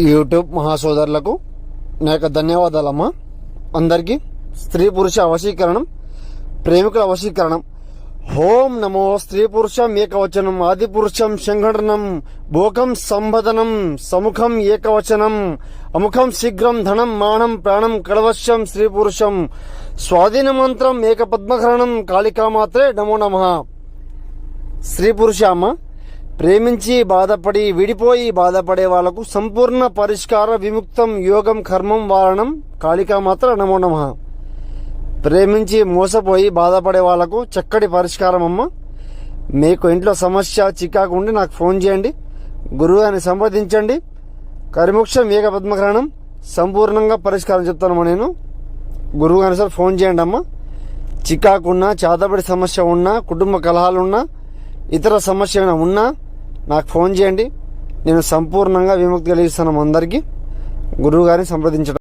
YouTube మహాసోదరులకు నా యొక్క ధన్యవాదాలమ్మా. అందరికీ స్త్రీ పురుష వశీకరణం ప్రేమికుల వశీకరణం. హోం నమో స్త్రీ పురుషం ఏకవచనం ఆది పురుషం సంఘటనం భోగం సంబధనం సముఖం ఏకవచనం అముఖం శీఘ్రం ధనం మానం ప్రాణం కడవశ్యం స్త్రీ పురుషం. స్వాధీన మంత్రం ఏక పద్మకరణం కాళికామాత్రే నమో నమ. స్త్రీ పురుష అమ్మ ప్రేమించి బాధపడి విడిపోయి బాధపడే వాళ్ళకు సంపూర్ణ పరిష్కార విముక్తం యోగం కర్మం వారణం కాళికామాత్ర నమో నమ. ప్రేమించి మోసపోయి బాధపడే వాళ్ళకు చక్కటి పరిష్కారం అమ్మ. మీకు ఇంట్లో సమస్య చికాకు ఉండి నాకు ఫోన్ చేయండి. గురువు సంప్రదించండి. కరిముక్షం ఏక పద్మకరణం సంపూర్ణంగా పరిష్కారం చెప్తానమ్మా నేను. గురువు గారిని సార్ ఫోన్ చేయండి అమ్మ. చికాకున్నా చేతబడి సమస్య ఉన్నా కుటుంబ కలహాలు ఉన్నా ఇతర సమస్య ఏమైనా ఉన్నా నాకు ఫోన్ చేయండి. నేను సంపూర్ణంగా విముక్తి కలిగిస్తున్నాం అందరికీ గురువుగారిని సంప్రదించడం.